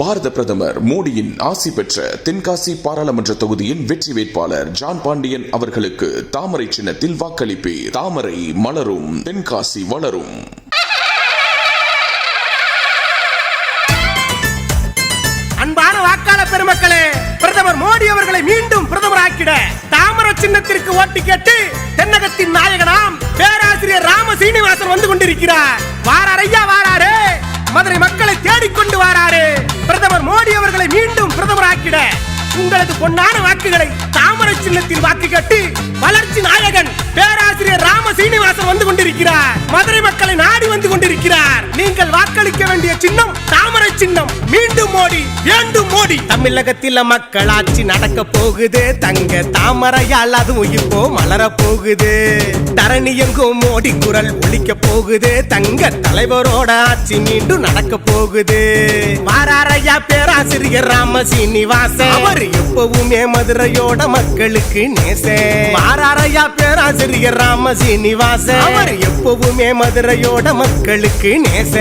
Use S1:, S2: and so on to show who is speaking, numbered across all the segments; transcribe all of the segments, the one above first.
S1: பாரத பிரதமர் மோடியின் ஆசி பெற்ற தென்காசி பாராளுமன்ற தொகுதியின் வெற்றி வேட்பாளர் ஜான் பாண்டியன் அவர்களுக்கு தாமரை சின்னத்தில் வாக்களிப்பே தாமரை மலரும் தென்காசி வளரும்.
S2: அன்பான வாக்காளர் பெருமக்களே பிரதமர் மோடி அவர்களை மீண்டும் பிரதமராக்கிட தாமர சின்னத்திற்கு ஓட்டு கேட்டு தென்னகத்தின் நாயகனாம் பேராசிரியர் ராம சீனிவாசன் வந்து கொண்டிருக்கிறார். வாராரையா ஐயா வாராரு! மதுரை மக்களை தேடிக்கொண்டு வாராரு. பிரதமர் மோடி அவர்களை மீண்டும் பிரதமராக்கிட உங்களது பொன்னான வாக்குகளை தாமரை சின்னத்தில் வாக்கு கட்டி வளர்ச்சி நாயகன் பேராசிரியர் ராம சீனிவாசன் வந்து கொண்டிருக்கிறார். மதுரை மக்களை நாடி வந்து கொண்டிருக்கிறார். நீங்கள் வாக்களிக்க வேண்டிய சின்னம் தாமரை சின்னம். மீண்டும் மோடி வேண்டும் மோடி தமிழகத்தில் மக்களாட்சி நடக்க போகுது. தங்க தாமரையால் அதுவும் இப்போ மலர போகுது. தரணி எங்கும் மோடி குரல் ஒழிக்க போகுது. தங்க தலைவரோட ஆட்சி மீண்டும் நடக்க போகுது. வாராரையா பேராசிரியர் ராம சீனிவாசன். அவர் எப்பவுமே மதுரையோட மக்களுக்கு நேச வாராரையா பேராசிரியர் ராம சீனிவாசன் அவர் எப்பவுமே மதுரையோட மக்களுக்கு நேச.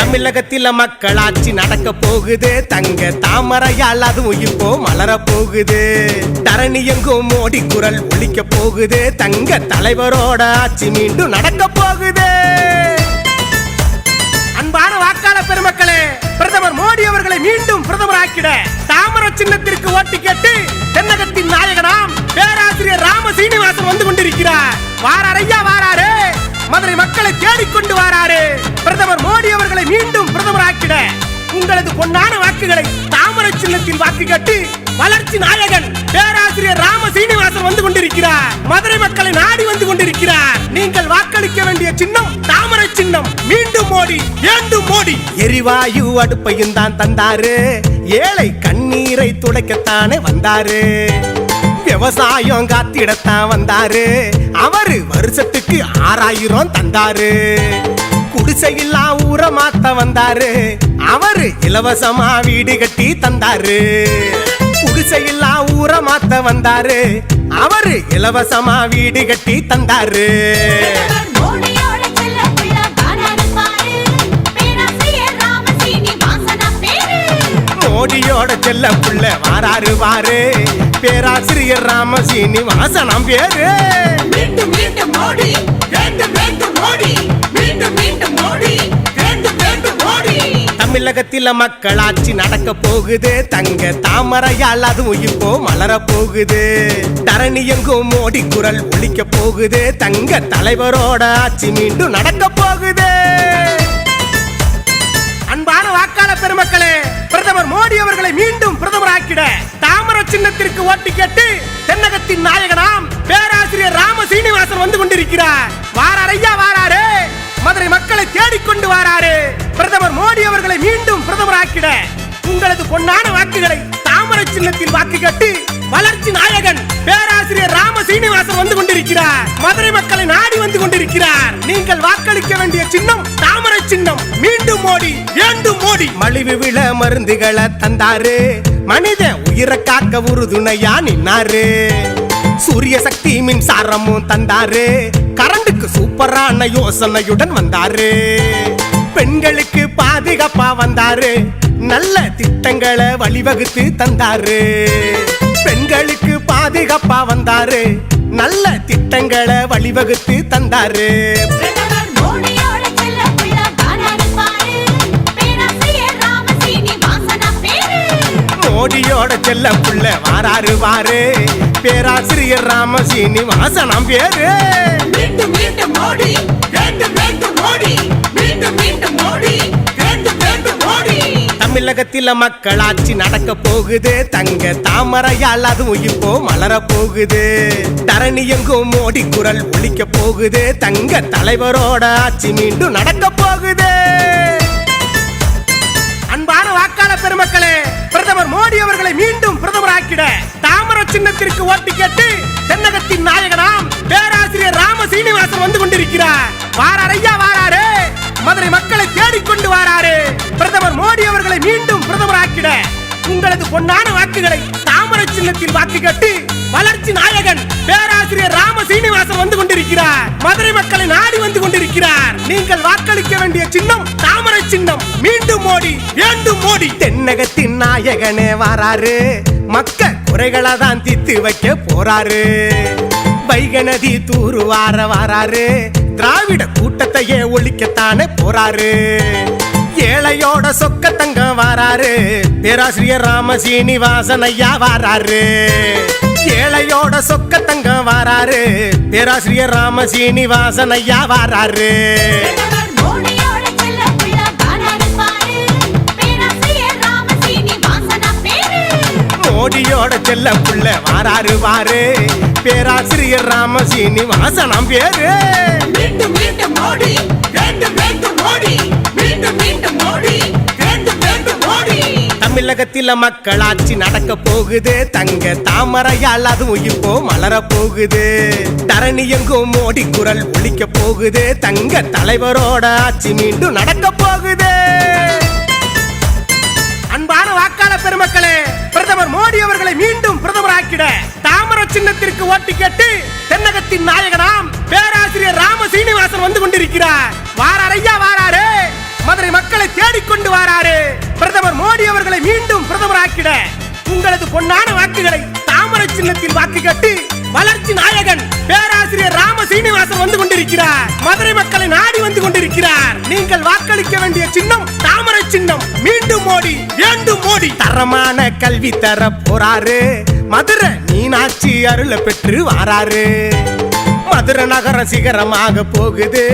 S2: தமிழகத்தில மக்களாட்சி நடக்க போகுது. தங்க தாமரையால் அதுவும் இப்போ மலர போகுது. தரணி எங்கும் மோடி குரல் ஒலிக்க போகுது. தங்க தலைவரோட ஆட்சி மீண்டும் நடக்க போகுது. அன்பான வாக்காளர் பெருமக்களே பிரதமர் மோடி அவர்களை மீண்டும் பிரதமராக்கிட தாமர சின்னத்திற்கு ஓட்டு கேட்டு தென்னகத்தின் நாயகனாம் பேராசிரியர் ராம சீனிவாசன் வந்து கொண்டிருக்கிறார். வாரார் ஐயா வாராரு. மதுரை மக்களை தேடிக்கொண்டு வாராரு. பிரதமர் மோடி அவர்களை மீண்டும் பிரதமராக்கிட உங்களது பொன்னான வாக்குகளை தாமரை சின்னத்தில் வாக்கு கேட்டு வளர்ச்சி நாயகன் பேராசிரியர் ராம சீனிவாசன் வந்து கொண்டிருக்கிறார். மதுரை மக்களை நாடி வந்து கொண்டிருக்கிறார். நீங்கள் வாக்களிக்க வேண்டிய சின்னம் தாமரை சின்னம். மீண்டும் மோடி வேண்டும் மோடி. எரிவாயு அடுப்பையும் தான் தந்தாரு. ஏழை கண்ணீரை துடைக்கத்தானே வந்தாரு. விவசாயம் காத்திடத்தான் வந்தாரு. அவரு வருஷத்துக்கு ஆறாயிரம் தந்தாரு. குடிசையில்லா ஊர மாத்த வந்தாரு. அவரு இலவசமா வீடு கட்டி தந்தாரு. குடிசையில்லா ஊர மாத்த வந்தாரு. அவரு இலவசமா வீடு கட்டி தந்தாரு.
S3: மோடியோட செல்ல பிள்ளை வாராரு பாரு. பேராசிரியர் ராம சீனிவாசனா பேரு.
S2: மோடியோட செல்ல புள்ள வாராரு வாரு பேராசிரியர் ராம சீனிவாசனம் பேரு.
S4: மீண்டும் மீண்டும் மோடி வேண்டும் வேண்டும் மோடி மீண்டும் மீண்டும் மோடி
S2: தமிழகத்தில மக்களாட்சி நடக்க போகுது. தங்க தாமரையால் அதுவும் இப்போ மலர போகுது. தரணி எங்கும் மோடி குரல் ஒலிக்க போகுது. தங்க தலைவரோட ஆட்சி மீண்டும் நடக்க போகுது. அன்பான வாக்காளர் பெருமக்களே பிரதமர் மோடி அவர்களை மீண்டும் பிரதமராக்கிட தாமர சின்னத்திற்கு ஓட்டு கேட்டு தென்னகத்தின் நாயகனாம் பேராசிரியர் ராம சீனிவாசன் வந்து கொண்டிருக்கிறார். வாரார் ஐயா வாராரு. மதுரை மக்களை தேடிக்கொண்டு வாராரு. பிரதமர் மோடி அவர்களை மீண்டும் பிரதமர் ஆக்கிட உங்களது பொன்னான வாக்குகளை தாமரை சின்னத்தில் வாக்கு கேட்டு வளர்ச்சி நாயகன் பேராசிரியர் ராம சீனிவாசன் வந்து கொண்டிருக்கிறார். மதுரை மக்களை நாடி வந்து கொண்டிருக்கிறார். நீங்கள் வாக்களிக்க வேண்டிய சின்னம் தாமரை சின்னம். மீண்டும் மோடி மீண்டும் மோடி. மலிவு விழ மருந்துகளை தந்தாரு. மனித உயிரை காக்க உறுதுணையா நின்னாரு. சூரிய சக்தி மின்சாரமும் தந்தாரு. கரண்டுக்கு சூப்பரான யோசனையுடன் வந்தாரு. பெண்களுக்கு பாதுகாப்பா வந்தாரு. நல்ல திட்டங்களை வழிவகுத்து தந்தாரு. பெண்களுக்கு பாதுகாப்பா வந்தாரு. நல்ல திட்டங்களை வழிவகுத்து தந்தாரு.
S3: மோடியோட செல்ல புள்ள வாராரு
S2: வாரு. பேராசிரியர் ராம சீனிவாசனம் பேரு.
S4: மீண்டும் மீண்டும் மோடி மீண்டும் மீண்டும்
S2: தமிழகத்தில மக்களாட்சி நடக்க போகுது. தங்க தாமரையால் அதுவும் இப்போ மலர போகுது. தரணி எங்கும் மோடி குரல் ஒலிக்க போகுது. தங்க தலைவரோட ஆட்சி மீண்டும் நடக்க போகுது. அன்பான வாக்காளர் பெருமக்களே பிரதமர் மோடி அவர்களை மீண்டும் பிரதமராக்கிட தாமர சின்னத்திற்கு ஓட்டு கேட்டு தென்னகத்தின் நாயகனாம் பேராசிரியர் ராம சீனிவாசன் வந்து கொண்டிருக்கிறார். வாரார் ஐயா வாராரு. மதுரை மக்களை தேடிக்கொண்டு வாராரு. பிரதமர் மோடி அவர்களை மீண்டும் பிரதமராக்கிட உங்களது பொன்னான வாக்குகளை தாமர சின்னத்தில் வாக்கு கேட்டு வளர்ச்சி நாயகன் பேராசிரியர் ராம சீனிவாசன் வந்து கொண்டிருக்கிறார். மதுரை மக்களை நாடி வந்து கொண்டிருக்கிறார். நீங்கள் வாக்களிக்க வேண்டிய சின்னம் சின்னம். மீண்டும் மோடி மீண்டும் மோடி. தென்னகத்தின் நாயகனே வராரு. மக்க குறைகளை தான் தித்து வைக்க போறாரு. வைகநதி தூரு வார வராரு. திராவிட கூட்டத்தையே ஒழிக்கத்தானே போறாரு. ஏழையோட சொக்க தங்கம் வாராரு. பேராசிரியர் ராம சீனிவாசன் ஐயா வாராரு. ஏழையோட சொக்க தங்கம் வாராரு. பேராசிரியர் ராம சீனிவாசன் ஐயா வாராரு.
S3: மோடியோட செல்ல புள்ள வாராரு
S2: வாரு. பேராசிரியர் ராம சீனிவாசனம் பேரு.
S4: மீண்டும் மீண்டும் மோடி வேண்டும் வேண்டும் மோடி மீண்டும் மீண்டும் மோடி வேண்டும் வேண்டும் மோடி.
S2: தமிழகத்தில மக்களாட்சி நடக்க போகுது. தங்க தாமரையால் அதுவும் இப்போ மலர போகுது. தரணி எங்கும் மோடி குரல் ஒலிக்க போகுது. தங்க தலைவரோட ஆட்சி மீண்டும் நடக்க போகுது. அன்பான வாக்காளர் பெருமக்களே பிரதமர் மோடி பிரதமராக்கிட தாமர சின்னத்திற்கு ஓட்டு கேட்டு தென்னகத்தின் நாயகனாம் பேராசிரியர் ராம சீனிவாசன் வந்து கொண்டிருக்கிறார். வாரார் ஐயா வாராரு. மதுரை மக்களை தேடிக்கொண்டு வாராரு. பிரதமர் மோடி அவர்களை மீண்டும் பிரதமராக்கிட உங்களது பொன்னான வாக்குகளை தாமர சின்னத்தில் வாக்கு கேட்டு வளர்ச்சி நாயகன் பேராசிரியர் ராம சீனிவாசன் வந்து கொண்டிருக்கிறார். மதுரை மக்களை நாடி வந்து கொண்டிருக்கிறார். நீங்கள் வாக்களிக்க வேண்டிய சின்னம் தாமரை சின்னம். மீண்டும் மோடி வேண்டும் மோடி தரமான கல்வி தர போறாரு. மதுரை மீனாட்சி அருளை பெற்று வாராரு. மதுரை நகரம் சிகரமாக போகுது.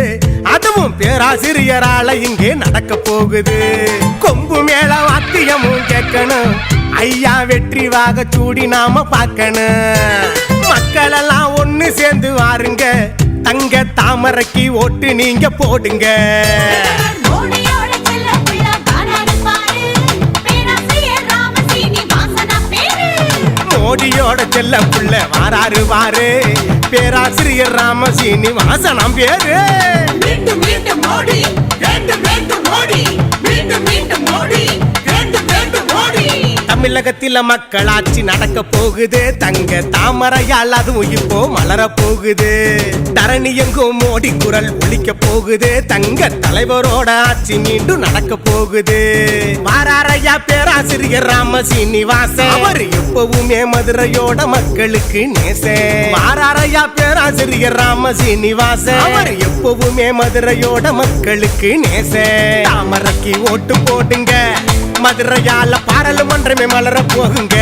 S2: அதுவும் பேராசிரியரால இங்கே நடக்க போகுது. கொம்பு மேல வாத்தியமும் கேட்கணும். ஐயா வெற்றி வாக சூடி நாம பார்க்கணும். மக்கள் எல்லாம் ஒண்ணு சேர்ந்து வாருங்க. தங்க தாமரைக்கு ஓட்டு நீங்க போடுங்க.
S3: மோடியோட செல்ல புள்ள வாராரு
S2: வாரு. பேராசிரியர் ராம சீனிவாசனம் பேரு.
S4: மீண்டும் மீண்டும் மோடி
S2: தமிழகத்தில மக்களாட்சி நடக்க போகுது. தங்க தாமரையால் அதுவும் இப்போ மலர போகுது. தரணி எங்கும் மோடி குரல் ஒழிக்க போகுது. தங்க தலைவரோட ஆட்சி மீண்டும் நடக்க போகுது. வாராரையா பேராசிரியர் ராம சீனிவாசன் அவர் எப்பவுமே மதுரையோட மக்களுக்கு நேச. வாராரையா பேராசிரியர் ராம சீனிவாசன் அவர் எப்பவுமே மதுரையோட மக்களுக்கு நேச. தாமரைக்கு ஓட்டு போடுங்க. மதுரையால பாராளுமன்றமே மலர போகுங்க.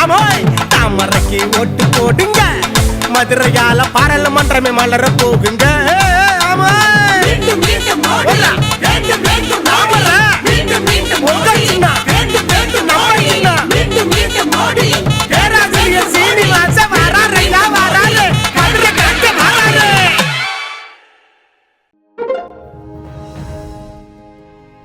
S2: ஆமாய் தாமரைக்கு ஓட்டு போடுங்க. மதுரையால பாராளுமன்றமே மலர போகுங்க. ஆமாய்.